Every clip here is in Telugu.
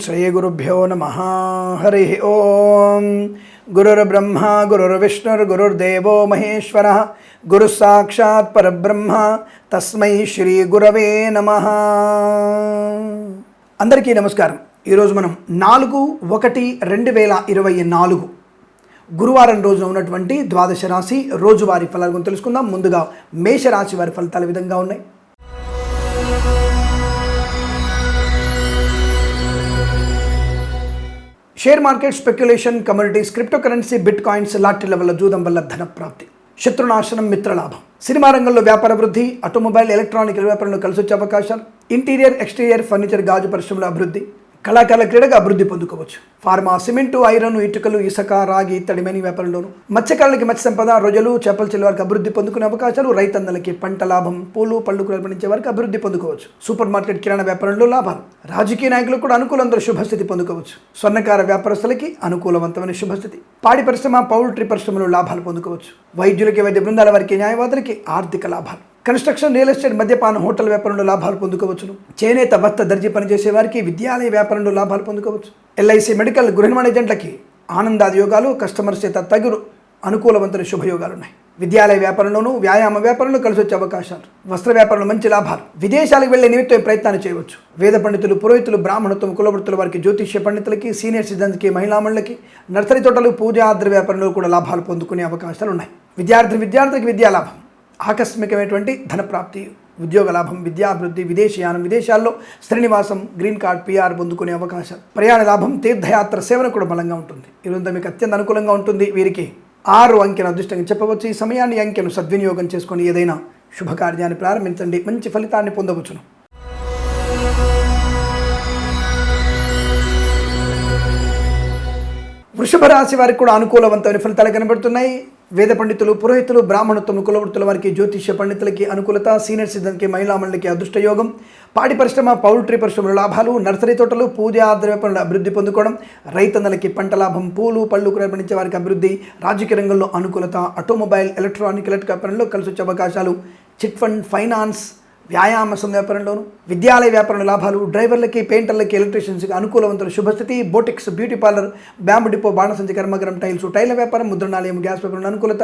శ్రీగురుభ్యో నమ. హరి ఓం. గురుర్బ్రహ్మ గురుర్విష్ణుర్గురుర్దేవో మహేశ్వర. గురు సాక్షాత్ పరబ్రహ్మ. తస్మై శ్రీ గురవే నమ. అందరికీ నమస్కారం. ఈరోజు మనం నాలుగు ఒకటి రెండు వేల ఇరవై నాలుగు గురువారం రోజున ఉన్నటువంటి ద్వాదశ రాశి రోజువారి ఫలాల గురించి తెలుసుకుందాం. ముందుగా మేషరాశి వారి ఫలితాలు విధంగా ఉన్నాయి? Share market speculation communities crypto currency bit coins లాటరీల వల్ల జూదం వల్ల ధన ప్రాప్తి. శత్రునాశనం మిత్రలాభం సినిమా రంగంలో వ్యాపార వృద్ధి ఆటోమొబైల్ ఎలక్ట్రానిక్ వ్యాపారంలో కలిసి వచ్చే అవకాశాలు. ఇంటీరియర్ ఎక్స్టీరియర్ ఫర్నిచర్ గాజు పరిశ్రమల అభివృద్ధి. కళాకారుల క్రీడగా అభివృద్ధి పొందుకోవచ్చు. ఫార్మా సిమెంటు ఐరన్ ఇటుకలు ఇసుక రాగి తడిమని వ్యాపారంలోను మత్స్యకారులకి మత్స్య సంపద రొజలు చేపల చెల్లివారికి అభివృద్ధి పొందుకునే అవకాశాలు రైతన్నలకి పంట లాభం పూలు పళ్ళు పండించే వారికి అభివృద్ధి పొందుకోవచ్చు. సూపర్ మార్కెట్ కిరాణా వ్యాపారంలో లాభాలు. రాజకీయ నాయకులకు కూడా అనుకూలంతో శుభస్థితి పొందుకోవచ్చు. స్వర్ణకార వ్యాపారస్తులకి అనుకూలవంతమైన శుభస్థితి. పాడి పరిశ్రమ పౌల్ట్రీ పరిశ్రమలో లాభాలు పొందుకోవచ్చు. వైద్యులకి వైద్య బృందాల వారికి న్యాయవాదులకి ఆర్థిక లాభాలు. కన్స్ట్రక్షన్ రియల్ ఎస్టేట్ మద్యపాన హోటల్ వ్యాపారంలో లాభాలు పొందుకోవచ్చును. చేనేత వస్త్ర దర్జీ పనిచేసే వారికి విద్యాలయ వ్యాపారంలో లాభాలు పొందుకోవచ్చు. ఎల్ఐసి మెడికల్ గృహ ఏజెంట్లకి ఆనందాది యోగాలు కస్టమర్స్ చేత తగురు అనుకూలవంతుల శుభయోగాలు ఉన్నాయి విద్యాలయ వ్యాపారంలోనూ వ్యాయామ వ్యాపారంలో కలిసి వచ్చే అవకాశాలు. వస్త్ర వ్యాపారంలో మంచి లాభాలు. విదేశాలకు వెళ్ళే నిమిత్తం ప్రయత్నాలు చేయవచ్చు. వేద పండితులు పురోహితులు బ్రాహ్మణత్వం కులవృత్తుల వారికి జ్యోతిష్య పండితులకి సీనియర్ సిటిజన్స్కి మహిళామణులకి నర్సరీ తోటలు పూజాద్ర వ్యాపారంలో కూడా లాభాలు పొందుకునే అవకాశాలు ఉన్నాయి విద్యార్థి విద్యార్థులకు విద్యా లాభం. ఆకస్మికమైనటువంటి ధనప్రాప్తి ఉద్యోగ లాభం విద్యాభివృద్ధి విదేశీయానం విదేశాల్లో శ్రీనివాసం గ్రీన్ కార్డ్ పిఆర్ పొందుకునే అవకాశం ప్రయాణ లాభం తీర్థయాత్ర సేవన కూడా బలంగా ఉంటుంది. ఇదంతా మీకు అత్యంత అనుకూలంగా ఉంటుంది. వీరికి ఆరు అంకెను అదృష్టంగా చెప్పవచ్చు. ఈ సమయాన్ని అంకెను సద్వినియోగం చేసుకొని ఏదైనా శుభకార్యాన్ని ప్రారంభించండి. మంచి ఫలితాన్ని పొందవచ్చును. వృషభ రాశి వారికి కూడా అనుకూలవంతమైన ఫలితాలు కనబడుతున్నాయి. వేద పండితులు పురోహితులు బ్రాహ్మణత్వం కులవృత్తుల వారికి జ్యోతిష్య పండితులకి అనుకూలత సీనియర్ సిద్ధంకి మహిళామణులకి అదృష్టయోగం పాడి పరిశ్రమ పౌల్ట్రీ పరిశ్రమల లాభాలు నర్సరీ తోటలు పూజా ద్రవ్యపనుల అభివృద్ధి పొందుకోవడం రైతన్నలకి పంట లాభం పూలు పళ్ళు పండించే వారికి అభివృద్ధి రాజకీయ రంగంలో అనుకూలత ఆటోమొబైల్ ఎలక్ట్రానిక్ ఎలక్ట్రిక్ పనుల్లో కలిసి వచ్చే అవకాశాలు చిట్ ఫండ్ ఫైనాన్స్ వ్యాయామ వ్యాపారంలోను విద్యాలయ వ్యాపారంలో లాభాలు డ్రైవర్లకి పెయింటర్లకి ఎలక్ట్రీషియన్స్కి అనుకూలవంతుల శుభస్థితి boutiques beauty parlour bamboo depot బాణసంచి కర్మగరం టైల్స్ టైల వ్యాపారం ముద్రణాలయం గ్యాస్ వ్యాపారం అనుకూలత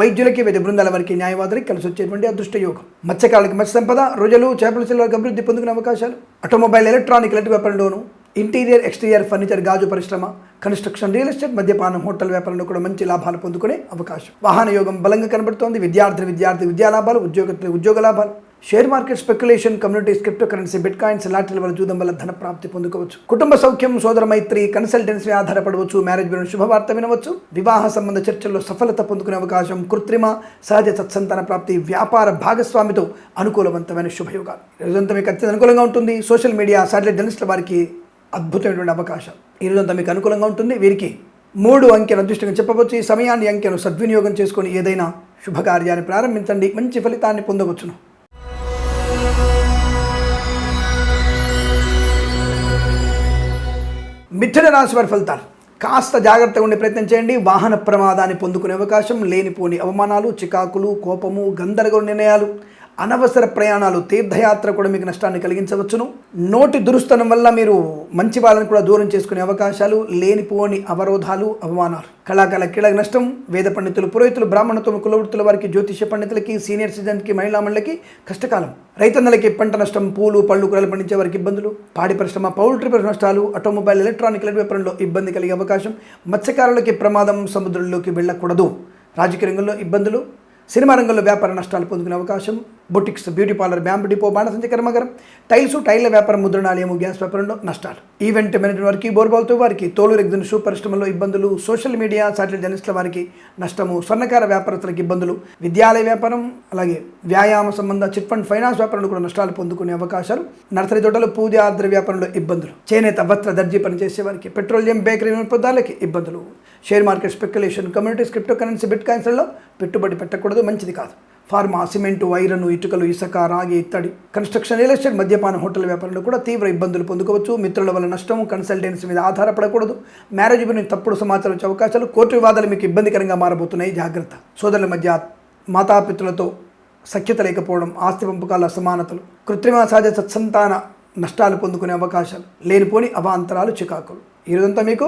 వైద్యులకి వైద్య బృందాల వారికి న్యాయవాదులకి కలిసి వచ్చేటువంటి అదృష్ట యోగం. మత్స్యకారులకి మత్స్య సంపద రోజులు చేపల చెల్లి అభివృద్ధి పొందుకునే అవకాశాలు. ఆటోమొబైల్ ఎలక్ట్రానిక్ ఎలక్ట్రిక్ వ్యాపారంలోను ఇంటీరియర్ ఎక్స్టీరియర్ ఫర్నిచర్ గాజు పరిశ్రమ కన్స్ట్రక్షన్ రియల్ ఎస్టేట్ మద్యపానం హోటల్ వ్యాపారంలో కూడా మంచి లాభాలు పొందుకునే అవకాశం. వాహన యోగం బలంగా కనబడుతోంది. విద్యార్థి విద్యార్థి విద్యా లాభాలు ఉద్యోగ ఉద్యోగ లాభాలు. Share market speculation communities crypto currency bit coins లాటరీల వల్ల జూదం వల్ల ధన ప్రాప్తి పొందుకోవచ్చు. కుటుంబ సౌఖ్యం సోదర మైత్రి కన్సల్టెన్సీ ఆధారపడవచ్చు. మ్యారేజ్ గురించి శుభవార్త వినవచ్చు. వివాహ సంబంధ చర్చల్లో సఫలత పొందుకునే అవకాశం కృత్రిమ సహజ సత్సంతాన ప్రాప్తి వ్యాపార భాగస్వామితో అనుకూలవంతమైన శుభయోగాలు. రోజంతా మీకు అత్యంత అనుకూలంగా ఉంటుంది. సోషల్ మీడియా సాటిలైట్ జర్నలిస్టుల వారికి అద్భుతమైనటువంటి అవకాశం. ఈ రోజంతా మీకు అనుకూలంగా ఉంటుంది. వీరికి మూడు అంకెను అదృష్టంగా చెప్పవచ్చు. ఈ సమయాన్ని అంకెను సద్వినియోగం చేసుకొని ఏదైనా శుభకార్యాన్ని ప్రారంభించండి. మంచి ఫలితాన్ని పొందవచ్చును. మిథున రాశి వారి ఫలితాలు. కాస్త జాగ్రత్తగా ఉండే ప్రయత్నం చేయండి. వాహన ప్రమాదాన్ని పొందుకునే అవకాశం లేనిపోని అవమానాలు చికాకులు కోపము గందరగోళ నిర్ణయాలు. అనవసర ప్రయాణాలు తీర్థయాత్ర కూడా మీకు నష్టాన్ని కలిగించవచ్చును. నోటి దురుస్తనం వల్ల మీరు మంచి వాళ్ళని కూడా దూరం చేసుకునే అవకాశాలు లేనిపోని అవరోధాలు అవమానాలు. కళాకాల కీలక నష్టం వేద పండితులు పురోహితులు బ్రాహ్మణత్వం కులవృత్తుల వారికి జ్యోతిష్య పండితులకి సీనియర్ సిటిజన్కి మహిళామణులకి కష్టకాలం. రైతన్నలకి పంట నష్టం పూలు పళ్ళు కూరలు పండించే వారికి ఇబ్బందులు. పాడి పరిశ్రమ పౌల్ట్రీ పరిశ్రమ నష్టాలు ఆటోమొబైల్ ఎలక్ట్రానిక్ వ్యాపారంలో ఇబ్బంది కలిగే అవకాశం. మత్స్యకారులకి ప్రమాదం సముద్రంలోకి వెళ్ళకూడదు. రాజకీయ రంగంలో ఇబ్బందులు. సినిమా రంగంలో వ్యాపార నష్టాలు పొందుకునే అవకాశం boutiques beauty parlour bamboo depot బాణసంచ కర్మగరం టైల్స్ టైల్ల వ్యాపారం ముద్రణాలయము గ్యాస్ వ్యాపారంలో నష్టాలు. ఈవెంట్ మేనేజ్మెంట్ వారికి బోర్బాల్తో వారికి తోలు రెగ్జిన్ షూ పరిశ్రమలో ఇబ్బందులు సోషల్ మీడియా సాటిలైట్ జర్నలిస్టుల వారికి నష్టము స్వర్ణకార వ్యాపారస్తులకు ఇబ్బందులు విద్యాలయ వ్యాపారం అలాగే వ్యాయామ సంబంధ చిట్ ఫండ్ ఫైనాన్స్ వ్యాపారంలో కూడా నష్టాలు పొందుకునే అవకాశాలు నర్సరీ తోటలు పూజ ఆద్ర వ్యాపారంలో ఇబ్బందులు. చేనేత వస్త్ర దర్జీ పనిచేసే వారికి పెట్రోలియం బేకరీ పదార్థాలకి ఇబ్బందులు. Share market speculation communities crypto currency bit కాయిన్స్లలో పెట్టుబడి పెట్టకూడదు మంచిది కాదు. ఫార్మా సిమెంటు ఐరన్ ఇటుకలు ఇసుక రాగి ఇత్తడి కన్స్ట్రక్షన్ రియల్ ఎస్టేట్ మద్యపాన హోటల్ వ్యాపారంలో కూడా తీవ్ర ఇబ్బందులు పొందుకోవచ్చు. మిత్రుల వల్ల నష్టం కన్సల్టెన్సీ మీద ఆధారపడకూడదు. మ్యారేజ్ గురించి తప్పుడు సమాచారం వచ్చే అవకాశాలు కోర్టు వివాదాలు మీకు ఇబ్బందికరంగా మారబోతున్నాయి. జాగ్రత్త. సోదరుల మధ్య మాతాపితులతో సఖ్యత లేకపోవడం ఆస్తి పంపకాల అసమానతలు కృత్రిమ సహజ సత్సంతాన నష్టాలు పొందుకునే అవకాశాలు లేనిపోని అవాంతరాలు చికాకులు. ఈరోజంతా మీకు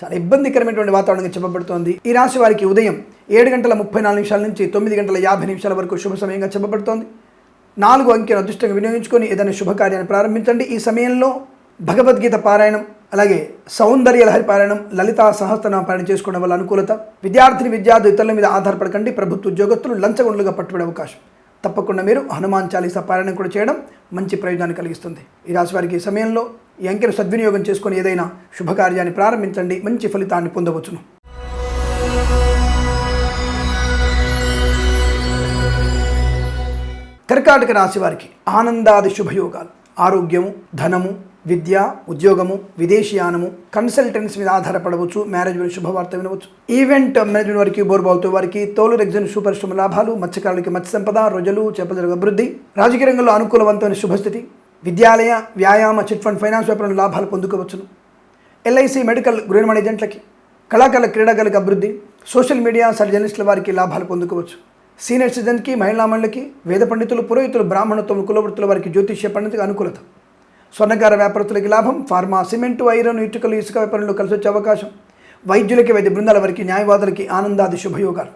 చాలా ఇబ్బందికరమైనటువంటి వాతావరణంగా చెప్పబడుతోంది. ఈ రాశి వారికి ఉదయం ఏడు గంటల ముప్పై నాలుగు నిమిషాల నుంచి తొమ్మిది గంటల యాభై నిమిషాల వరకు శుభ సమయంగా చెప్పబడుతోంది. నాలుగు అంకెను అదృష్టంగా వినియోగించుకొని ఏదైనా శుభకార్యాన్ని ప్రారంభించండి. ఈ సమయంలో భగవద్గీత పారాయణం అలాగే సౌందర్య లహరి పారాయణం లలితా సహస్రనామ పారాయణం చేసుకోవడం వల్ల అనుకూలత. విద్యార్థిని విద్యార్థి ఇతరుల మీద ఆధారపడకండి. ప్రభుత్వ ఉద్యోగస్తులు లంచగొండలుగా పట్టుబడే అవకాశం. తప్పకుండా మీరు హనుమాన్ చాలీసా పారాయణం కూడా చేయడం మంచి ప్రయోజనాన్ని కలిగిస్తుంది. ఈ రాశి వారికి ఈ సమయంలో ఈ అంకెను సద్వినియోగం చేసుకొని ఏదైనా శుభకార్యాన్ని ప్రారంభించండి మంచి ఫలితాన్ని పొందవచ్చును. కర్కాటక రాశి వారికి ఆనందాది శుభయోగాలు. ఆరోగ్యము ధనము విద్య ఉద్యోగము విదేశీయానము కన్సల్టెన్స్ మీద ఆధారపడవచ్చు మ్యారేజ్ శుభవార్త వినవచ్చు. ఈవెంట్ మేనేజ్మెంట్ వారికి బోర్బావుతో వారికి తోలు రెగ్జన్ సూపర్ లాభాలు మత్స్యకారులకి మత్స్య సంపద రొజలు చేపల అభివృద్ధి రాజకీయ రంగంలో అనుకూలవంతమైన శుభస్థితి విద్యాలయ వ్యాయామ చిట్ ఫండ్ ఫైనాన్స్ వ్యాపారం లాభాలు పొందుకోవచ్చును. ఎల్ఐసి మెడికల్ గృహ నిర్మాణ ఏజెంట్లకి కళాకారుల క్రీడాకారులకు అభివృద్ధి సోషల్ మీడియా సర్జనలిస్టుల వారికి లాభాలు పొందుకోవచ్చు. సీనియర్ సిటిజన్కి మహిళా మండలికి వేద పండితులు పురోహితులు బ్రాహ్మణత్వం కులవృత్తుల వారికి జ్యోతిష్య పండితులకు అనుకూలత. స్వర్ణకార వ్యాపారస్తులకి లాభం ఫార్మా సిమెంటు ఐరన్ ఇటుకలు ఇసుక వ్యాపారంలో కలిసి వచ్చే అవకాశం. వైద్యులకి వైద్య బృందాల వారికి న్యాయవాదులకి ఆనందాది శుభయోగాలు.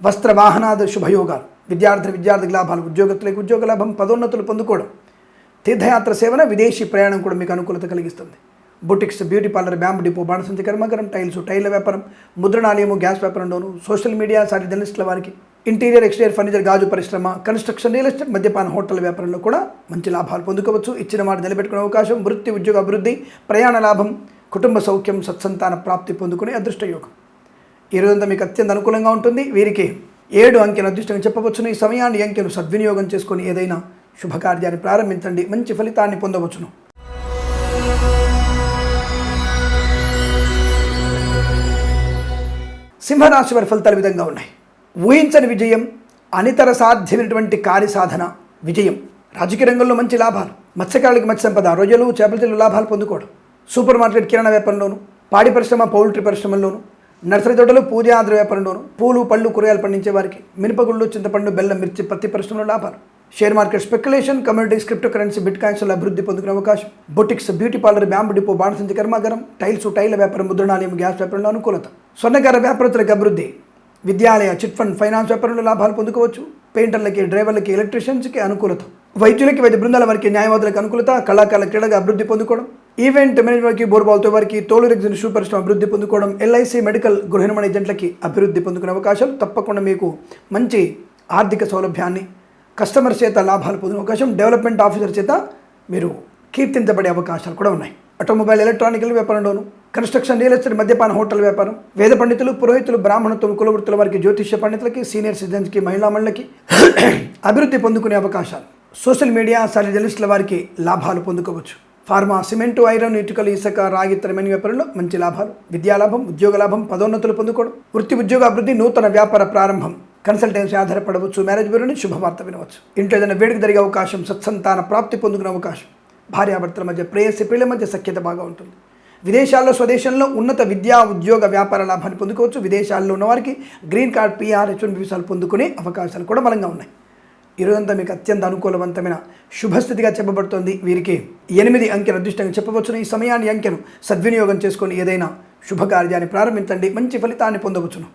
వస్త్ర వాహనాది శుభయోగాలు. విద్యార్థి విద్యార్థికి లాభాలు ఉద్యోగస్తులకి ఉద్యోగ లాభం పదోన్నతులు పొందుకోవడం. తీర్థయాత్ర సేవన విదేశీ ప్రయాణం కూడా మీకు అనుకూలత కలిగిస్తుంది. Boutiques beauty parlour bamboo depot బాణసంచి కర్మకరం టైల్స్ టైల్ల వ్యాపారం ముద్రణాలయము గ్యాస్ వ్యాపారంలోను సోషల్ మీడియా సాటి జర్నలిస్టుల వారికి ఇంటీరియర్ ఎక్స్టీరియర్ ఫర్నిచర్ గాజు పరిశ్రమ కన్స్ట్రక్షన్ రియల్ ఎస్టేట్ మద్యపాన హోటల్ వ్యాపారంలో కూడా మంచి లాభాలు పొందుకోవచ్చు. ఇచ్చిన మాట నిలబెట్టుకునే అవకాశం వృత్తి ఉద్యోగ అభివృద్ధి ప్రయాణ లాభం కుటుంబ సౌఖ్యం సత్సంతాన ప్రాప్తి పొందుకునే అదృష్ట యోగం. ఈ రోజంతా మీకు అత్యంత అనుకూలంగా ఉంటుంది. వీరికి ఏడు అంకెను అదృష్టంగా చెప్పవచ్చును. ఈ సమయాన్ని అంకెను సద్వినియోగం చేసుకొని ఏదైనా శుభకార్యాన్ని ప్రారంభించండి. మంచి ఫలితాన్ని పొందవచ్చును. సింహరాశి వారి ఫలితాలు విధంగా ఉన్నాయి. ఊహించని విజయం అనితర సాధ్యమైనటువంటి కార్యసాధన విజయం. రాజకీయ రంగంలో మంచి లాభాలు. మత్స్యకారులకు మత్స్య సంపద రొయ్యలు చేపల లాభాలు పొందుకోవడం. సూపర్ మార్కెట్ కిరాణా వ్యాపారంలోను పాడి పరిశ్రమ పౌల్ట్రీ పరిశ్రమల్లోను నర్సరీ తోటలు పూజ ఆంధ్ర వ్యాపారంలోను పూలు పళ్ళు కూరగాయలు పండించే వారికి మినపగుళ్ళు చింతపండు బెల్లం మిర్చి పత్తి పరిశ్రమలో లాభాలు. Share market speculation communities crypto currency bit కాయిన్స్లో అభివృద్ధి పొందుకునే అవకాశం. Boutiques beauty parlour bamboo depot బాణసంచి కర్మాగారం టైల్స్ టైల్ వ్యాపారం ముద్రణాలయం గ్యాస్ వ్యాపారంలో అనుకూలత. స్వర్ణకార వ్యాపారస్తులకు అభివృద్ధి. విద్యాలయ చిట్ ఫండ్ ఫైనాన్స్ వ్యాపారంలో లాభాలు పొందుకోవచ్చు. పెయింటర్లకి డ్రైవర్లకి ఎలక్ట్రీషియన్స్కి అనుకూలత. వైద్యులకి వైద్య బృందాల వారికి న్యాయవాదులకు అనుకూలత. కళాకారుల క్రీడగా అభివృద్ధి పొందుకోవడం. ఈవెంట్ మేనేజ్మెంట్కి బోర్బాల్తో వారికి తోలు రెగ్జిన్ షూ పరిశ్రమ అభివృద్ధి పొందుకోవడం. ఎల్ఐసి మెడికల్ గృహ నిర్మాణ ఏజెంట్లకి అభివృద్ధి పొందుకునే అవకాశాలు తప్పకుండా మీకు మంచి ఆర్థిక సౌలభ్యాన్ని కస్టమర్ చేత లాభాలు పొందిన అవకాశం డెవలప్మెంట్ ఆఫీసర్ చేత మీరు కీర్తించబడే అవకాశాలు కూడా ఉన్నాయి. ఆటోమొబైల్ ఎలక్ట్రానికల్ వ్యాపారంలోను కన్స్ట్రక్షన్ రియల్ ఎస్టేట్ మద్యపాన హోటల్ వ్యాపారం వేద పండితులు పురోహితులు బ్రాహ్మణత్వం కులవృత్తుల వారికి జ్యోతిష్య పండితులకి సీనియర్ సిటిజన్స్కి మహిళా మండలకి అభివృద్ధి పొందుకునే అవకాశాలు. సోషల్ మీడియా జర్నలిస్టుల వారికి లాభాలు పొందుకోవచ్చు. ఫార్మా సిమెంటు ఐరన్ ఇటుకలు ఇసుక రాగి ఇతరమైన వ్యాపారంలో మంచి లాభాలు. విద్యాలాభం ఉద్యోగ లాభం పదోన్నతులు పొందుకోవడం. వృత్తి ఉద్యోగ అభివృద్ధి నూతన వ్యాపార ప్రారంభం. కన్సల్టెన్సీ ఆధారపడవచ్చు మ్యారేజ్ బ్యూరో నుంచి శుభవార్త వినవచ్చు. ఇంట్లో ఏదైనా వేడుక జరిగే అవకాశం సత్సంతాన ప్రాప్తి పొందుకునే అవకాశం భార్యాభర్తల మధ్య ప్రేయసి ప్రియుల మధ్య సఖ్యత బాగా ఉంటుంది. విదేశాల్లో స్వదేశంలో ఉన్నత విద్యా ఉద్యోగ వ్యాపార లాభాన్ని పొందుకోవచ్చు. విదేశాల్లో ఉన్నవారికి గ్రీన్ కార్డ్ పీఆర్ హెచ్ వీసాలు పొందుకునే అవకాశాలు కూడా బలంగా ఉన్నాయి. ఈరోజంతా మీకు అత్యంత అనుకూలవంతమైన శుభస్థితిగా చెప్పబడుతోంది. వీరికి ఎనిమిది అంకెను అదృష్టంగా చెప్పవచ్చును. ఈ సమయాన్ని అంకెను సద్వినియోగం చేసుకొని ఏదైనా శుభకార్యాన్ని ప్రారంభించండి. మంచి ఫలితాన్ని పొందవచ్చును.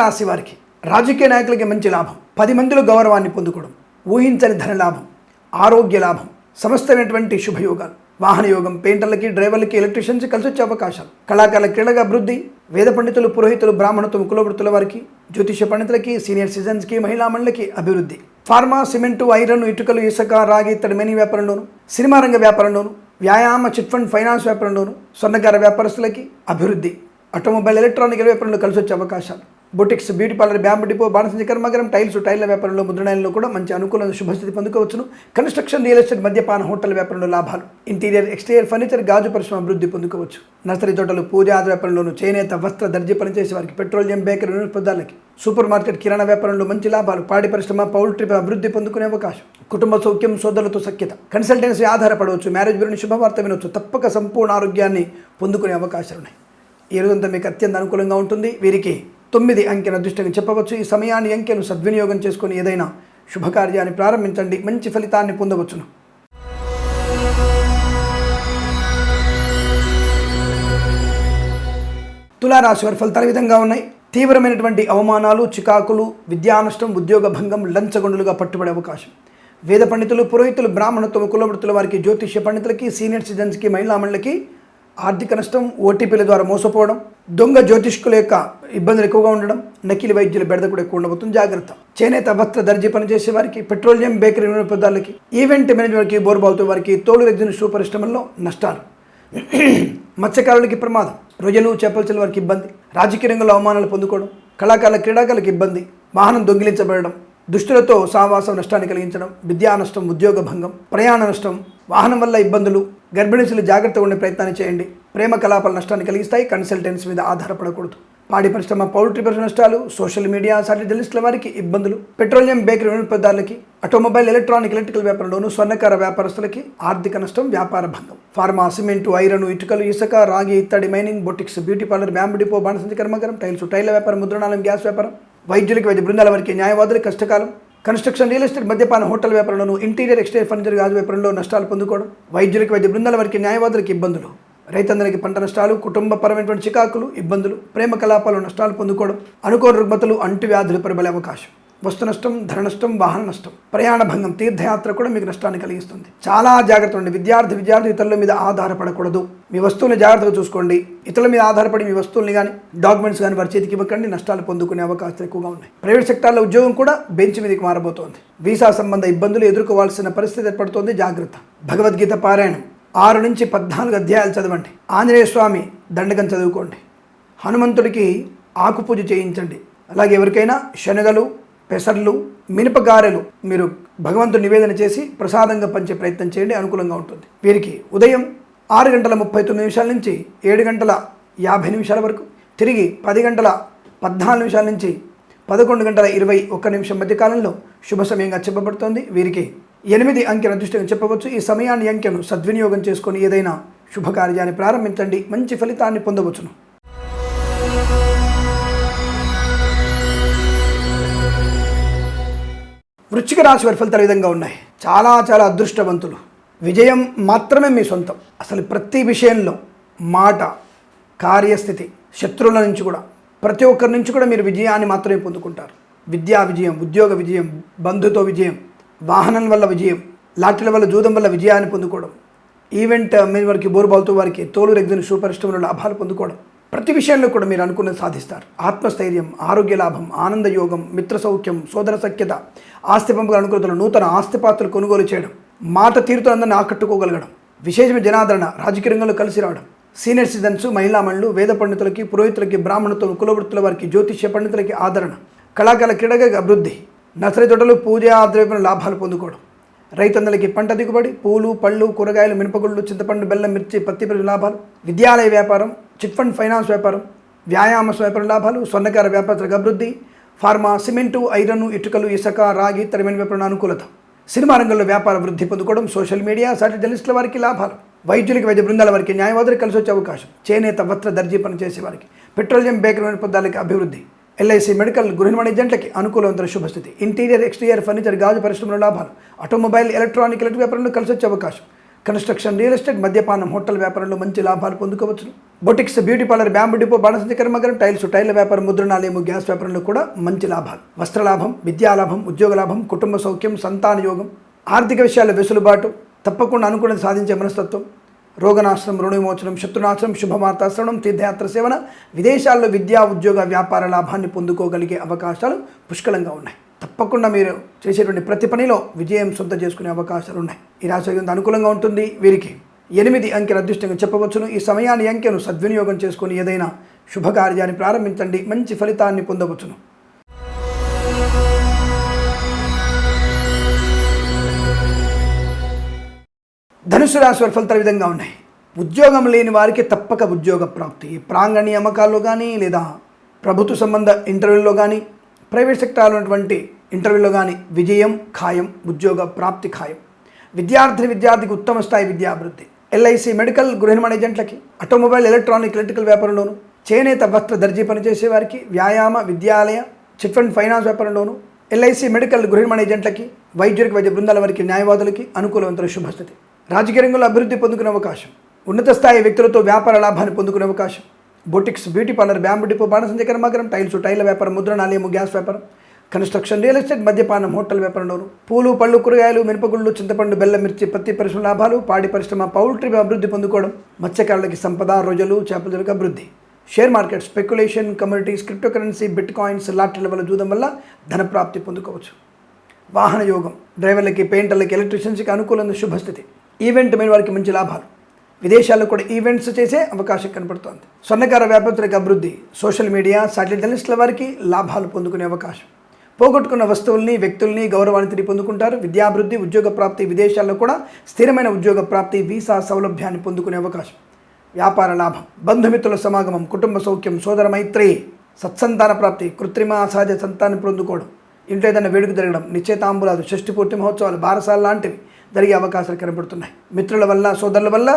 రాశి వారికి రాజకీయ నాయకులకి మంచి లాభం. పది మందిలో గౌరవాన్ని పొందుకోవడం ఊహించని ధన లాభం ఆరోగ్య లాభం సమస్తమైనటువంటి శుభయోగాలు. వాహనయోగం పెయింటర్లకి డ్రైవర్లకి ఎలక్ట్రీషియన్స్ కలిసి వచ్చే అవకాశాలు. కళాకారుల క్రీడగా అభివృద్ధి వేద పండితులు పురోహితులు బ్రాహ్మణత్వం కులవృత్తుల వారికి జ్యోతిష పండితులకి సీనియర్ సిటిజన్స్కి మహిళా మండలికి అభివృద్ధి. ఫార్మా సిమెంటు ఐరన్ ఇటుకలు ఇసుక రాగి ఇతడి మెనీ వ్యాపారంలోను సినిమా రంగ వ్యాపారంలోను వ్యాయామ చిట్ ఫండ్ ఫైనాన్స్ వ్యాపారంలోను స్వర్ణకార వ్యాపారస్తులకి అభివృద్ధి. ఆటోమొబైల్ ఎలక్ట్రానిక్ వ్యాపారంలో కలిసి వచ్చే అవకాశాలు. Boutiques beauty parlour bamboo depot బాణసంచి కర్మగరం టైల్స్ టైల్ల వ్యాపారంలో ముద్రణాలలో కూడా మంచి అనుకూలమైన శుభస్థితి పొందుకోవచ్చును. కన్స్ట్రక్షన్ రియల్ ఎస్టేట్ మద్యపాన హోటల్ వ్యాపారంలో లాభాలు. ఇంటీరియర్ ఎక్స్టీరియర్ ఫర్నిచర్ గాజు పరిశ్రమ అభివృద్ధి పొందుకోవచ్చు. నర్సరీ తోటలు పూజ ఆది వ్యాపారంలోను చేనేత వస్త్ర దర్జీ పనిచేసే వారికి పెట్రోలియం బేకరీ నూనె పదార్థాలకి. సూపర్ మార్కెట్ కిరాణా వ్యాపారంలో మంచి లాభాలు. పాడి పరిశ్రమ పౌల్ట్రీ అభివృద్ధి పొందుకునే అవకాశం. కుటుంబ సౌఖ్యం సోదరులతో సఖ్యత. కన్సల్టెన్సీ ఆధారపడవచ్చు. మ్యారేజ్ బ్యూరోని శుభవార్త వినవచ్చు తప్పక సంపూర్ణ ఆరోగ్యాన్ని పొందుకునే అవకాశాలు ఉన్నాయి ఈ మీకు అత్యంత అనుకూలంగా ఉంటుంది. వీరికి తొమ్మిది అంకెను అదృష్టంగా చెప్పవచ్చు. ఈ సమయాన్ని అంకెను సద్వినియోగం చేసుకుని ఏదైనా శుభకార్యాన్ని ప్రారంభించండి. మంచి ఫలితాన్ని పొందవచ్చును. తులారాశి వారి ఫలితాలు విధంగా ఉన్నాయి. తీవ్రమైనటువంటి అవమానాలు చికాకులు విద్యానష్టం ఉద్యోగ భంగం లంచగొండులుగా పట్టుబడే అవకాశం. వేద పండితులు పురోహితులు బ్రాహ్మణత్వ కులవృత్తుల వారికి జ్యోతిష్య పండితులకి సీనియర్ సిటిజన్స్కి మహిళామణులకి ఆర్థిక నష్టం ఓటీపీల ద్వారా మోసపోవడం దొంగ జ్యోతిష్కుల యొక్క ఇబ్బందులు ఎక్కువగా ఉండడం నకిలీ వైద్యుల బెడద కూడా ఎక్కువ ఉండబోతుంది. జాగ్రత్త. చేనేత వస్త్ర దర్జీ పనిచేసే వారికి పెట్రోలియం బేకరీ వినియోగదారులకి ఈవెంట్ మేనేజ్మెంట్కి బోర్బావుతూ వారికి తోలు రెగ్జిన్ షూ పరిశ్రమల్లో నష్టాలు. మత్స్యకారులకి ప్రమాదం. రొయ్యలు చేపల వారికి ఇబ్బంది. రాజకీయ రంగంలో అవమానాలు పొందుకోవడం. కళాకారుల క్రీడాకారులకు ఇబ్బంది. వాహనం దొంగిలించబడడం. దుష్టులతో సావాసం నష్టాన్ని కలిగించడం విద్యా నష్టం ఉద్యోగ భంగం ప్రయాణ నష్టం వాహనం వల్ల ఇబ్బందులు గర్భిణీసులు జాగ్రత్తగా ఉండే ప్రయత్నాన్ని చేయండి. ప్రేమ కలాపాల నష్టాన్ని కలిగిస్తాయి. కన్సల్టెన్స్ మీద ఆధారపడకూడదు. పాడి పరిశ్రమ పౌల్ట్రీ పరిశ్రమ నష్టాలు సోషల్ మీడియా సాటి జర్నలిస్టుల వారికి ఇబ్బందులు. పెట్రోలియం బేకరీ వినియోగదారులకి ఆటోమొబైల్ ఎలక్ట్రానిక్ ఎలక్ట్రికల్ వ్యాపారంలోను స్వర్ణకార వ్యాపారస్తులకి ఆర్థిక నష్టం వ్యాపార భంగం. ఫార్మా సిమెంటు ఐరన్ ఇటుకలు ఇసుక రాగి ఇత్తడి mining boutiques beauty parlour bamboo depot బాణసంచి కర్మకరం టైల్స్ టైల్ వ్యాపారం ముద్రణాలయం గ్యాస్ వ్యాపారం. వైద్యులకి వైద్య బృందాల వారికి న్యాయవాదులకు కష్టకాలం కన్స్ట్రక్షన్ రియల్ ఎస్టేట్ మద్యపాన హోటల్ వ్యాపారంలోను ఇంటీరియర్ ఎక్స్టీరియర్ ఫర్నిచర్ గాజు వ్యాపారంలో నష్టాలు పొందుకోవడం వైద్యులకి వైద్య బృందాల వారికి న్యాయవాదులకు ఇబ్బందులు. రైతందరికి పంట నష్టాలు కుటుంబపరమైనటువంటి చికాకులు ఇబ్బందులు ప్రేమ కలాపాలు నష్టాలు పొందుకోవడం అనుకోని రుగ్మతలు అంటువ్యాధులు ప్రబలే అవకాశం. వస్తు నష్టం ధర నష్టం వాహన నష్టం ప్రయాణ భంగం తీర్థయాత్ర కూడా మీకు నష్టాన్ని కలిగిస్తుంది. చాలా జాగ్రత్త ఉండి విద్యార్థి విద్యార్థి ఇతరుల మీద ఆధారపడకూడదు. మీ వస్తువుని జాగ్రత్తగా చూసుకోండి. ఇతరుల మీద ఆధారపడి మీ వస్తువుల్ని కానీ డాక్యుమెంట్స్ కానీ వారి చేతికి ఇవ్వకండి. నష్టాలు పొందుకునే అవకాశాలు ఎక్కువగా ఉన్నాయి. ప్రైవేట్ సెక్టార్లో ఉద్యోగం కూడా బెంచ్ మీదకి మారబోతోంది. వీసా సంబంధ ఇబ్బందులు ఎదుర్కోవాల్సిన పరిస్థితి ఏర్పడుతోంది. జాగ్రత్త. భగవద్గీత పారాయణం. ఆరు నుంచి పద్నాలుగు అధ్యాయాలు చదవండి. ఆంజనేయ స్వామి దండకం చదువుకోండి. హనుమంతుడికి ఆకుపూజ చేయించండి. అలాగే ఎవరికైనా శనగలు పెసర్లు మినపగారెలు మీరు భగవంతుడు నివేదన చేసి ప్రసాదంగా పంచే ప్రయత్నం చేయండి అనుకూలంగా ఉంటుంది. వీరికి ఉదయం ఆరు గంటల ముప్పై తొమ్మిది నిమిషాల నుంచి ఏడు గంటల యాభై నిమిషాల వరకు తిరిగి పది గంటల పద్నాలుగు నిమిషాల నుంచి పదకొండు గంటల ఇరవై ఒక్క నిమిషం మధ్య కాలంలో శుభ సమయంగా చెప్పబడుతోంది. వీరికి ఎనిమిది అంకెల అదృష్టంగా చెప్పవచ్చు. ఈ సమయాన్ని అంకెను సద్వినియోగం చేసుకొని ఏదైనా శుభకార్యాన్ని ప్రారంభించండి. మంచి ఫలితాన్ని పొందవచ్చును. వృశ్చిక రాశి వారి ఫలితాలు విధంగా ఉన్నాయి. చాలా చాలా అదృష్టవంతులు. విజయం మాత్రమే మీ సొంతం. అసలు ప్రతి విషయంలో మాట కార్యస్థితి శత్రువుల నుంచి కూడా ప్రతి ఒక్కరి నుంచి కూడా మీరు విజయాన్ని మాత్రమే పొందుకుంటారు. విద్యా విజయం ఉద్యోగ విజయం బంధుతో విజయం వాహనం వల్ల విజయం లాటరీల వల్ల జూదం వల్ల విజయాన్ని పొందుకోవడం ఈవెంట్ మీద వారికి బోరుబాల్తో వారికి తోలు రెగ్జిన్ షూ లాభాలు పొందుకోవడం ప్రతి విషయంలో కూడా మీరు అనుకున్నది సాధిస్తారు. ఆత్మస్థైర్యం ఆరోగ్య లాభం ఆనంద యోగం మిత్ర సౌఖ్యం సోదర సఖ్యత ఆస్తి పంపుల అనుకూలతలు నూతన ఆస్తిపాత్రలు కొనుగోలు చేయడం మాట తీరుతో అందరిని ఆకట్టుకోగలగడం విశేషమైన జనాదరణ రాజకీయ రంగంలో కలిసి రావడం సీనియర్ సిటిజన్స్ మహిళా వేద పండితులకి పురోహితులకి బ్రాహ్మణత్వం కులవృత్తుల వారికి జ్యోతిష్య పండితులకి ఆదరణ కళాకాల క్రీడగా అభివృద్ధి నర్సరీ తోటలు పూజ ఆద్రవ్యం లాభాలు పొందుకోవడం రైతందరికి పంట దిగుబడి పూలు పళ్ళు కూరగాయలు మినపగుళ్ళు చింతపండు బెల్లం మిర్చి పత్తి ప్రజల లాభాలు విద్యాలయ వ్యాపారం చిట్ ఫండ్ ఫైనాన్స్ వ్యాపారం వ్యాయామ వ్యాపారం లాభాలు స్వర్ణకార వ్యాపార అభివృద్ధి ఫార్మా సిమెంటు ఐరన్ ఇటుకలు ఇసుక రాగి తరిమైన వ్యాపారం అనుకూలత. సినిమా రంగంలో వ్యాపార వృద్ధి పొందుకోవడం సోషల్ మీడియా సాటి జర్నలిస్టుల వారికి లాభాలు. వైద్యులకి వైద్య బృందాల వారికి న్యాయవాదులు కలిసి వచ్చే అవకాశం. చేనేత వస్త్ర దర్జీ పనిచేసే వారికి. పెట్రోలియం బేకరీ పదాలకి అభివృద్ధి. ఎల్ఐసి మెడికల్ గృహ వాణిజ్యంట్లకి అనుకూలవంతర శుభస్థితి ఇంటీరియర్ ఎక్స్టీరియర్ ఫర్నిచర్ గాజు పరిశ్రమల లాభాలు. ఆటోమొబైల్ ఎలక్ట్రానిక్ ఎలక్ట్రిక్ వ్యాపారంలో కలిసి వచ్చే అవకాశం. కన్స్ట్రక్షన్ రియల్ ఎస్టేట్ మద్యపానం హోటల్ వ్యాపారంలో మంచి లాభాలు పొందుకోవచ్చు. Boutiques beauty parlour bamboo depot బాణసంచి కర్మగరం టైల్స్ టైల్ వ్యాపారం ముద్రణాలయము గ్యాస్ వ్యాపారంలో కూడా మంచి లాభాలు. వస్త్ర లాభం విద్యా లాభం ఉద్యోగ లాభం కుటుంబ సౌఖ్యం సంతాన యోగం ఆర్థిక విషయాల వెసులుబాటు తప్పకుండా అనుకున్నది సాధించే మనస్తత్వం రోగనాశనం రుణవిమోచనం శత్రునాశనం శుభమార్తాశ్రవణం తీర్థయాత్ర సేవన విదేశాల్లో విద్యా ఉద్యోగ వ్యాపార లాభాన్ని పొందుకోగలిగే అవకాశాలు పుష్కలంగా ఉన్నాయి. తప్పకుండా మీరు చేసేటువంటి ప్రతి పనిలో విజయం సొంత చేసుకునే అవకాశాలు ఉన్నాయి. ఈ రాశి అనుకూలంగా ఉంటుంది. వీరికి ఎనిమిది అంకెల అదృష్టంగా చెప్పవచ్చును. ఈ సమయాన్ని అంకెను సద్వినియోగం చేసుకుని ఏదైనా శుభకార్యాన్ని ప్రారంభించండి. మంచి ఫలితాన్ని పొందవచ్చును. ధనుసు రాశి వారి ఫలితాలు విధంగా ఉన్నాయి. ఉద్యోగం లేని వారికి తప్పక ఉద్యోగ ప్రాప్తి. ప్రాంగణ నియామకాల్లో కానీ లేదా ప్రభుత్వ సంబంధ ఇంటర్వ్యూల్లో కానీ ప్రైవేట్ సెక్టార్ ఉన్నటువంటి ఇంటర్వ్యూలో కానీ విజయం ఖాయం ఉద్యోగ ప్రాప్తి ఖాయం. విద్యార్థి విద్యార్థికి ఉత్తమ స్థాయి విద్యాభివృద్ధి ఎల్ఐసి మెడికల్ గృహ ఏజెంట్లకి ఆటోమొబైల్ ఎలక్ట్రానిక్ ఎలక్ట్రికల్ వ్యాపారంలోను చేనేత వస్త్ర దర్జీ పనిచేసే వారికి వ్యాయామ విద్యాలయ చిట్ ఫండ్ ఫైనాన్స్ వ్యాపారంలోను ఎల్ఐసి మెడికల్ గృహిణి ఏజెంట్లకి వైద్యులకి వైద్య బృందాల వారికి న్యాయవాదులకి అనుకూలవంతుల శుభస్థితి. రాజకీయ రంగంలో అభివృద్ధి పొందుకునే అవకాశం. ఉన్నత స్థాయి వ్యక్తులతో వ్యాపార లాభాన్ని పొందుకునే అవకాశం. Boutiques beauty parlour bamboo depot బాణసంచ కర్మాగారం టైల్స్ టైల్ వ్యాపారం ముద్రణాలయము గ్యాస్ వ్యాపారం కన్స్ట్రక్షన్ రియల్ ఎస్టేట్ మద్యపానం హోటల్ వ్యాపారంలోను. పూలు పళ్ళు కూరగాయలు మినపగుళ్ళు చింతపండు బెల్లం మిర్చి పత్తి పరిశ్రమ లాభాలు పాడి పరిశ్రమ పౌల్ట్రీ అభివృద్ధి పొందుకోవడం మత్స్యకారులకి సంపద రొయ్యలు చేపలకు అభివృద్ధి. Share market speculation communities crypto currency bit coins లాటరీల వల్ల చూడడం వల్ల ధన ప్రాప్తి పొందుకోవచ్చు. వాహన యోగం డ్రైవర్లకి పెయింటర్లకి ఎలక్ట్రీషియన్స్కి అనుకూలంగా శుభస్థితి. ఈవెంట్ మీద వారికి మంచి లాభాలు. విదేశాల్లో కూడా ఈవెంట్స్ చేసే అవకాశం కనపడుతోంది. స్వర్ణకార వ్యాపారులకు అభివృద్ధి. సోషల్ మీడియా శాటిలైట్ జర్నలిస్టుల వారికి లాభాలు పొందుకునే అవకాశం. పోగొట్టుకున్న వస్తువుల్ని వ్యక్తుల్ని గౌరవాన్ని తిరిగి పొందుకుంటారు. విద్యాభివృద్ధి ఉద్యోగ ప్రాప్తి విదేశాల్లో కూడా స్థిరమైన ఉద్యోగ ప్రాప్తి వీసా సౌలభ్యాన్ని పొందుకునే అవకాశం. వ్యాపార లాభం బంధుమిత్రుల సమాగమం కుటుంబ సౌఖ్యం సోదర మైత్రి సత్సంతాన ప్రాప్తి కృత్రిమ అసహజ సంతానం పొందుకోవడం ఇంట్లో ఏదైనా వేడుక జరగడం నిశ్చయితాంబులాలు షష్ఠి పూర్తి మహోత్సవాలు బారసాలు లాంటివి జరిగే అవకాశాలు కనబడుతున్నాయి. మిత్రుల వల్ల సోదరుల వల్ల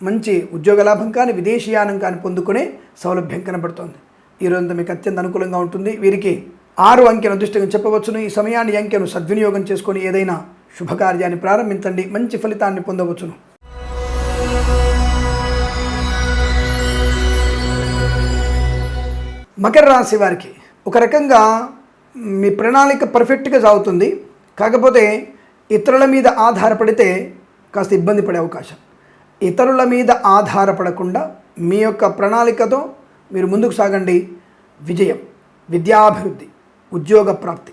మంచి ఉద్యోగ లాభం కానీ విదేశీయానం కానీ పొందుకునే సౌలభ్యం కనబడుతోంది. ఈరోజు మీకు అత్యంత అనుకూలంగా ఉంటుంది. వీరికి ఆరు అంకెను అదృష్టంగా చెప్పవచ్చును. ఈ సమయాన్ని అంకెను సద్వినియోగం చేసుకొని ఏదైనా శుభకార్యాన్ని ప్రారంభించండి. మంచి ఫలితాన్ని పొందవచ్చును. మకర రాశి వారికి ఒక రకంగా మీ ప్రణాళిక పర్ఫెక్ట్గా సాగుతుంది. కాకపోతే ఇతరుల మీద ఆధారపడితే కాస్త ఇబ్బంది పడే అవకాశం. ఇతరుల మీద ఆధారపడకుండా మీ యొక్క ప్రణాళికతో మీరు ముందుకు సాగండి. విజయం విద్యాభివృద్ధి. ఉద్యోగ ప్రాప్తి.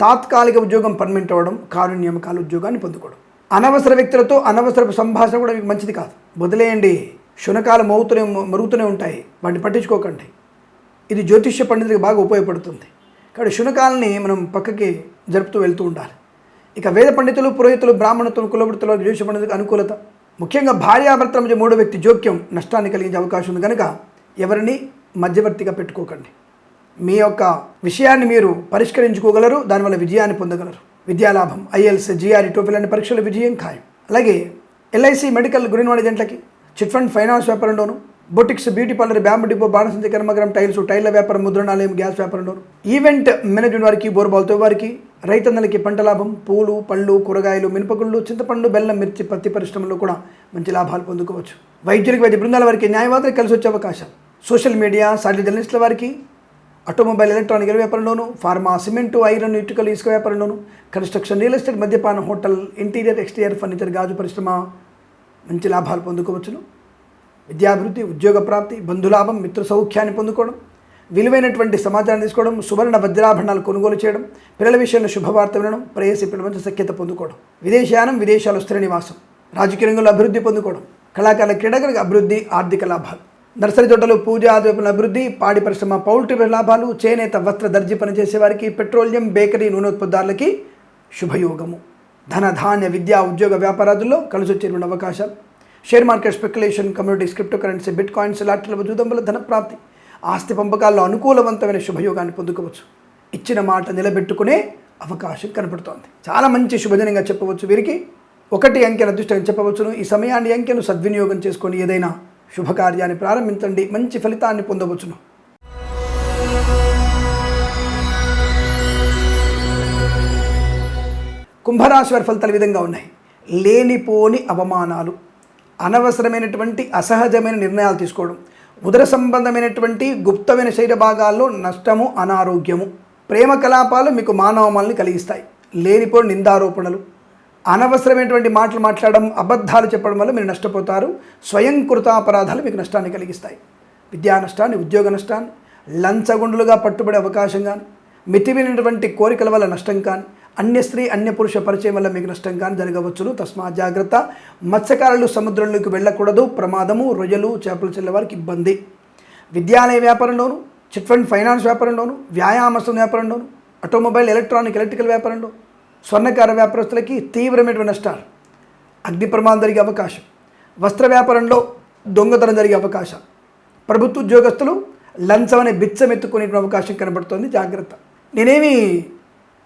తాత్కాలిక ఉద్యోగం పర్మనెంట్ అవ్వడం కారుణ్యమకాల ఉద్యోగాన్ని పొందుకోవడం. అనవసర వ్యక్తులతో అనవసరపు సంభాషణ కూడా మీకు మంచిది కాదు. వదిలేయండి. శునకాలు మోగుతూనే మరుగుతూనే ఉంటాయి. వాటిని పట్టించుకోకండి. ఇది జ్యోతిష్య పండితులకు బాగా ఉపయోగపడుతుంది. కాబట్టి శునకాలని మనం పక్కకి జరుపుతూ వెళ్తూ ఉండాలి. ఇక వేద పండితులు పురోహితులు బ్రాహ్మణతులు కులవృత్తులు జ్యోతిష పండితులకు అనుకూలత. ముఖ్యంగా భార్యాభర్తల మధ్య మూడో వ్యక్తి జోక్యం నష్టాన్ని కలిగించే అవకాశం ఉంది కనుక ఎవరిని మధ్యవర్తిగా పెట్టుకోకండి. మీ యొక్క విషయాన్ని మీరు పరిష్కరించుకోగలరు దానివల్ల విజయాన్ని పొందగలరు. విద్యాలాభం ఐఎల్స్ జిఆర్ఈ టోఫిల్ అనే పరీక్షల విజయం ఖాయం. అలాగే ఎల్ఐసి మెడికల్ గురినవాడ జంటలకి chit fund finance వ్యాపారంలోను boutiques beauty parlour bamboo depot బాణసంతి కర్మగరం టైల్స్ టైల్ల వ్యాపారం ముద్రణాలయం గ్యాస్ వ్యాపారంలోను ఈవెంట్ మేనేజ్మెంట్ వారికి బోర్బాల్తో వారికి రైతన్నలకి పంట లాభం పూలు పళ్ళు కూరగాయలు మినపగుళ్ళు చింతపండు బెల్లం మిర్చి పత్తి పరిశ్రమలో కూడా మంచి లాభాలు పొందుకోవచ్చు. వైద్యులకి వైద్య బృందాల వారికి న్యాయవాదులు కలిసి వచ్చే అవకాశం సోషల్ మీడియా సాటి జర్నలిస్టుల వారికి ఆటోమొబైల్ ఎలక్ట్రానిక్ వ్యాపారంలోను ఫార్మా సిమెంటు ఐరన్ ఇటుకలు ఇసుక వ్యాపారంలోను కన్స్ట్రక్షన్ రియల్ ఎస్టేట్ మద్యపానం హోటల్ ఇంటీరియర్ ఎక్స్టీరియర్ ఫర్నిచర్ గాజు పరిశ్రమ మంచి లాభాలు పొందుకోవచ్చును. విద్యాభివృద్ధి ఉద్యోగ ప్రాప్తి బంధులాభం మిత్ర సౌఖ్యాన్ని పొందుకోవడం విలువైనటువంటి సమాచారం తీసుకోవడం సువర్ణ వజ్రాభరణాలు కొనుగోలు చేయడం పిల్లల విషయంలో శుభవార్త వినడం ప్రేయసి పిల్లల సఖ్యత పొందుకోవడం. విదేశయానం విదేశాలు స్థిర నివాసం రాజకీయ రంగంలో అభివృద్ధి పొందుకోవడం కళాకారుల క్రీడాకారులకు అభివృద్ధి ఆర్థిక లాభాలు. నర్సరీ తోటలు పూజ ఆదివేపుల అభివృద్ధి పాడి పరిశ్రమ పౌల్ట్రీ లాభాలు చేనేత వస్త్ర దర్జీ పనిచేసే వారికి పెట్రోలియం బేకరీ నూనెత్పదారులకి శుభయోగము. ధన ధాన్య విద్యా ఉద్యోగ వ్యాపారాదుల్లో కలిసి వచ్చేటువంటి అవకాశం. Share market speculation communities crypto currency bit coins లాటరీల జూదం వల్ల ధన ప్రాప్తి ఆస్తి పంపకాల్లో అనుకూలవంతమైన శుభయోగాన్ని పొందుకోవచ్చు. ఇచ్చిన మాట నిలబెట్టుకునే అవకాశం కనపడుతోంది. చాలా మంచి శుభజనంగా చెప్పవచ్చు వీరికి. ఒకటి అంకెల అదృష్టంగా చెప్పవచ్చును. ఈ సమయాన్ని అంకెను సద్వినియోగం చేసుకొని ఏదైనా శుభకార్యాన్ని ప్రారంభించండి. మంచి ఫలితాన్ని పొందవచ్చును. కుంభరాశి వారి ఫలితాలు విధంగా ఉన్నాయి. లేనిపోని అవమానాలు అనవసరమైనటువంటి అసహజమైన నిర్ణయాలు తీసుకోవడం ఉదర సంబంధమైనటువంటి గుప్తమైన శరీర భాగాల్లో నష్టము అనారోగ్యము ప్రేమ కలాపాలు మీకు మానవమాలని కలిగిస్తాయి. లేనిపోని నిందారోపణలు అనవసరమైనటువంటి మాటలు మాట్లాడడం అబద్ధాలు చెప్పడం వల్ల మీరు నష్టపోతారు. స్వయం కృతాపరాధాలు మీకు నష్టాన్ని కలిగిస్తాయి. విద్యా నష్టాన్ని ఉద్యోగ నష్టాన్ని లంచగొండులుగా పట్టుబడే అవకాశం కానీ మితివినటువంటి కోరికల వల్ల నష్టం కానీ అన్య స్త్రీ అన్య పురుష పరిచయం వల్ల మీకు నష్టం కానీ జరగవచ్చును. తస్మా జాగ్రత్త. మత్స్యకారులు సముద్రంలోకి వెళ్ళకూడదు. ప్రమాదము రొయ్యలు చేపలు చెల్లె వారికి ఇబ్బంది. విద్యాలయ వ్యాపారంలోను చిట్ ఫండ్ ఫైనాన్స్ వ్యాపారంలోను వ్యాయామస్తు వ్యాపారంలోను ఆటోమొబైల్ ఎలక్ట్రానిక్ ఎలక్ట్రికల్ వ్యాపారంలో స్వర్ణకార వ్యాపారస్తులకి తీవ్రమైనటువంటి నష్టాలు. అగ్ని ప్రమాదం జరిగే అవకాశం. వస్త్ర వ్యాపారంలో దొంగతనం జరిగే అవకాశం. ప్రభుత్వ ఉద్యోగస్తులు లంచం అనే బిచ్చం ఎత్తుకునేటువంటి అవకాశం కనబడుతోంది. జాగ్రత్త. నేనేమి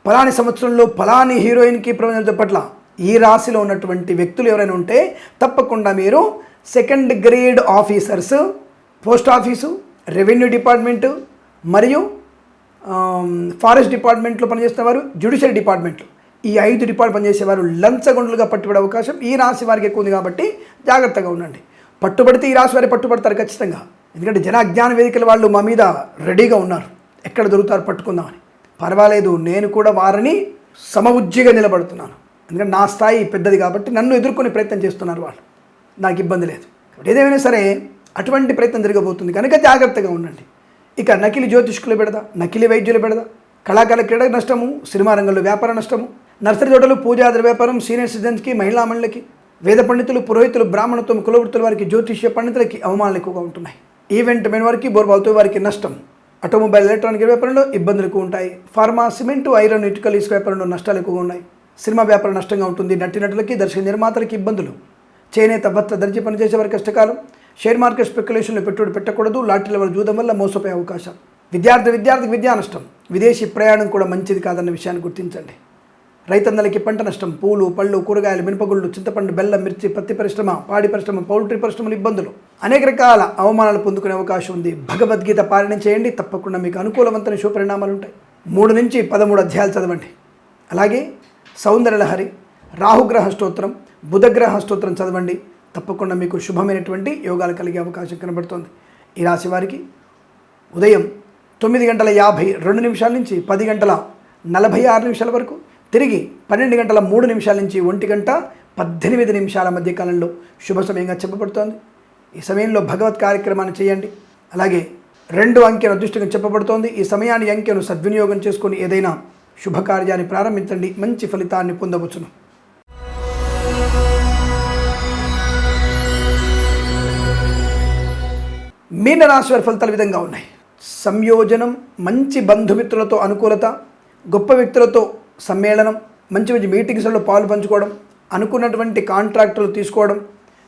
ఫలాని సంవత్సరంలో ఫలాని హీరోయిన్కి ప్రమాదం పట్ల ఈ రాశిలో ఉన్నటువంటి వ్యక్తులు ఎవరైనా ఉంటే తప్పకుండా మీరు second grade officers post office revenue department మరియు ఫారెస్ట్ డిపార్ట్మెంట్లో పనిచేసేవారు జ్యుడిషియరీ డిపార్ట్మెంట్లు. ఈ ఐదు డిపార్ట్మెంట్ పనిచేసేవారు లంచగొండలుగా పట్టుబడే అవకాశం ఈ రాశి వారికి ఎక్కువ ఉంది కాబట్టి జాగ్రత్తగా ఉండండి. పట్టుబడితే ఈ రాశి వారి పట్టుబడతారు ఖచ్చితంగా. ఎందుకంటే జనాజ్ఞాన వేదికల వాళ్ళు మా మీద రెడీగా ఉన్నారు. ఎక్కడ దొరుకుతారు పట్టుకుందామని. పర్వాలేదు నేను కూడా వారిని సమవుజ్జిగా నిలబడుతున్నాను. ఎందుకంటే నా స్థాయి పెద్దది కాబట్టి నన్ను ఎదుర్కొనే ప్రయత్నం చేస్తున్నారు వాళ్ళు. నాకు ఇబ్బంది లేదు. ఏదేమైనా సరే అటువంటి ప్రయత్నం జరగబోతుంది. కనుక జాగ్రత్తగా ఉండండి. ఇక నకిలీ జ్యోతిష్కులు పెడదా నకిలీ వైద్యులు పెడదా కళాకారుల క్రీడ నష్టము సినిమా రంగంలో వ్యాపార నష్టము నర్సరీ తోటలు పూజాద్ర వ్యాపారం సీనియర్ సిటిజన్స్కి మహిళా మండలికి వేద పండితులు పురోహితులు బ్రాహ్మణత్వం కులవృత్తుల వారికి జ్యోతిష్య పండితులకి అవమానాలు ఎక్కువగా ఉంటున్నాయి. ఈవెంట్ మెన్ వారికి బోర్బావుతో వారికి నష్టం. ఆటోమొబైల్ ఎలక్ట్రానిక్ వ్యాపారంలో ఇబ్బందులు ఎక్కువ ఉంటాయి. ఫార్మా సిమెంటు ఐరన్ ఇటుకలు ఇసుక వ్యాపారంలో నష్టాలు ఎక్కువగా ఉన్నాయి. సినిమా వ్యాపారం నష్టంగా ఉంటుంది. నటినటులకి దర్శక నిర్మాతలకి ఇబ్బందులు. చేనేత భర్త దర్జీ పనిచేసే వారి కష్టకాలం. షేర్ మార్కెట్ స్పెక్యులేషన్లో పెట్టుబడి పెట్టకూడదు. లాటరీల వల్ల జూదం వల్ల మోసపోయే అవకాశం. విద్యార్థి విద్యార్థికి విద్యా నష్టం. విదేశీ ప్రయాణం కూడా మంచిది కాదన్న విషయాన్ని గుర్తించండి. రైతన్నలకి పంట నష్టం పూలు పళ్ళు కూరగాయలు మినపగుళ్ళు చింతపండు బెల్లం మిర్చి పత్తి పరిశ్రమ పాడి పరిశ్రమ పౌల్ట్రీ పరిశ్రమలు ఇబ్బందులు. అనేక రకాల అవమానాలు పొందుకునే అవకాశం ఉంది. భగవద్గీత పాలన చేయండి. తప్పకుండా మీకు అనుకూలవంతమైన శుభపరిణామాలు ఉంటాయి. మూడు నుంచి పదమూడు అధ్యాయాలు చదవండి. అలాగే సౌందర్యలహరి రాహుగ్రహ స్తోత్రం బుధగ్రహ స్తోత్రం చదవండి. తప్పకుండా మీకు శుభమైనటువంటి యోగాలు కలిగే అవకాశం కనబడుతుంది. ఈ రాశి వారికి ఉదయం తొమ్మిది గంటల యాభై రెండు నిమిషాల నుంచి పది గంటల నలభై ఆరు నిమిషాల వరకు తిరిగి పన్నెండు గంటల మూడు నిమిషాల నుంచి ఒంటి గంట పద్దెనిమిది నిమిషాల మధ్య కాలంలో శుభ సమయంగా చెప్పబడుతోంది. ఈ సమయంలో భగవత్ కార్యక్రమాన్ని చేయండి. అలాగే రెండు అంకెను అదృష్టంగా చెప్పబడుతోంది. ఈ సమయాన్ని అంకెను సద్వినియోగం చేసుకుని ఏదైనా శుభకార్యాన్ని ప్రారంభించండి. మంచి ఫలితాన్ని పొందవచ్చును. మీనరాశి వారి ఫలితాలు విధంగా ఉన్నాయి. సంయోజనం మంచి బంధుమిత్రులతో అనుకూలత గొప్ప వ్యక్తులతో సమ్మేళనం మంచి మంచి మీటింగ్స్లో పాలు పంచుకోవడం అనుకున్నటువంటి కాంట్రాక్టులు తీసుకోవడం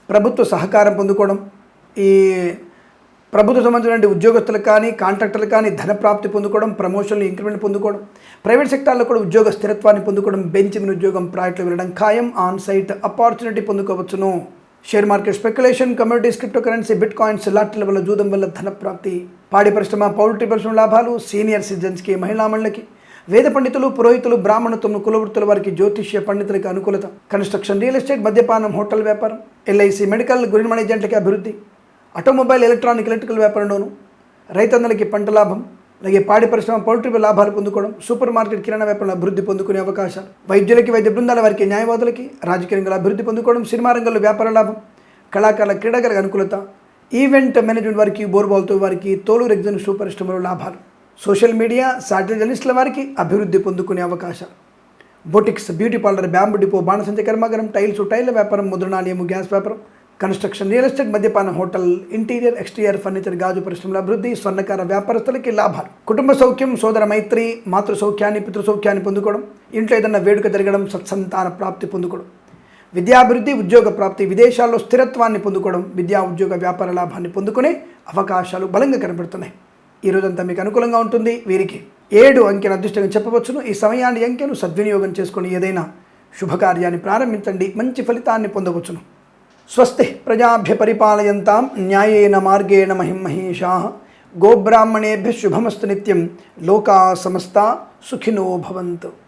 ప్రభుత్వ సహకారం పొందుకోవడం ఈ ప్రభుత్వ సంబంధించినటువంటి ఉద్యోగస్తులకు కానీ కాంట్రాక్టర్లకు కానీ ధనప్రాప్తి పొందుకోవడం ప్రమోషన్లు ఇంక్రిమెంట్ పొందుకోవడం ప్రైవేట్ సెక్టార్లో కూడా ఉద్యోగ స్థిరత్వాన్ని పొందుకోవడం బెంచ్ మీద ఉద్యోగం ప్రాజెక్టులు వెళ్ళడం ఖాయం on site opportunity పొందుకోవచ్చును. Share market speculation communities crypto currency bit coins లాటరీల వల్ల జూదం వల్ల ధన ప్రాప్తి పాడి పరిశ్రమ పౌల్ట్రీ పరిశ్రమ లాభాలు సీనియర్ సిటిజన్స్కి మహిళా వేద పండితులు పురోహితులు బ్రాహ్మణత్వం కులవృత్తుల వారికి జ్యోతిష్య పండితులకి అనుకూలత. కన్స్ట్రక్షన్ రియల్ ఎస్టేట్ మద్యపానం హోటల్ వ్యాపారం ఎల్ఐసి మెడికల్ గురిన్ మేనేజెంట్లకి అభివృద్ధి ఆటోమొబైల్ ఎలక్ట్రానిక్ ఎలక్ట్రికల్ వ్యాపారంలోను రైతన్నలకి పంట లాభం అలాగే పాడి పరిశ్రమ పౌల్ట్రీ లాభాలు పొందుకోవడం సూపర్ మార్కెట్ కిరాణా వ్యాపారంలో అభివృద్ధి పొందుకునే అవకాశాలు. వైద్యులకి వైద్య బృందాల వారికి న్యాయవాదులకి రాజకీయ రంగంలో అభివృద్ధి పొందుకోవడం సినిమా రంగంలో వ్యాపార లాభం కళాకారుల క్రీడాకారులకు అనుకూలత ఈవెంట్ మేనేజ్మెంట్ వారికి బోర్బాల్తో వారికి తోలు రెగ్జన్ సూపర్ లాభాలు. సోషల్ మీడియా సాటిలైట్ జర్నలిస్టుల వారికి అభివృద్ధి పొందుకునే అవకాశాలు boutiques beauty parlour bamboo depot బాణసంచ కర్మాగారం టైల్స్ టైల్ వ్యాపారం ముద్రణాలయము గ్యాస్ వ్యాపారం కన్స్ట్రక్షన్ రియల్ ఎస్టేట్ మద్యపాన హోటల్ ఇంటీరియర్ ఎక్స్టీరియర్ ఫర్నిచర్ గాజు పరిశ్రమల అభివృద్ధి స్వర్ణకార వ్యాపారస్తులకి లాభాలు. కుటుంబ సౌఖ్యం సోదర మైత్రి మాతృ సౌఖ్యాన్ని పితృ సౌఖ్యాన్ని పొందుకోవడం ఇంట్లో ఏదైనా వేడుక జరగడం సత్సంతాన ప్రాప్తి పొందుకోవడం. విద్యాభివృద్ధి ఉద్యోగ ప్రాప్తి విదేశాల్లో స్థిరత్వాన్ని పొందుకోవడం విద్యా ఉద్యోగ వ్యాపార లాభాన్ని పొందుకునే అవకాశాలు బలంగా కనబడుతున్నాయి. ఈ రోజంతా మీకు అనుకూలంగా ఉంటుంది. వీరికి ఏడు అంకెను అదృష్టంగా చెప్పవచ్చును. ఈ సమయాన్ని అంకెను సద్వినియోగం చేసుకుని ఏదైనా శుభకార్యాన్ని ప్రారంభించండి. మంచి ఫలితాన్ని పొందవచ్చును. స్వస్తి ప్రజాభ్య పరిపాలయంతాం. న్యాయేన మార్గేణ మహిమహేషా గోబ్రాహ్మణేభ్య శుభమస్తు నిత్యం. లోకా సమస్త సుఖినో భవంతు.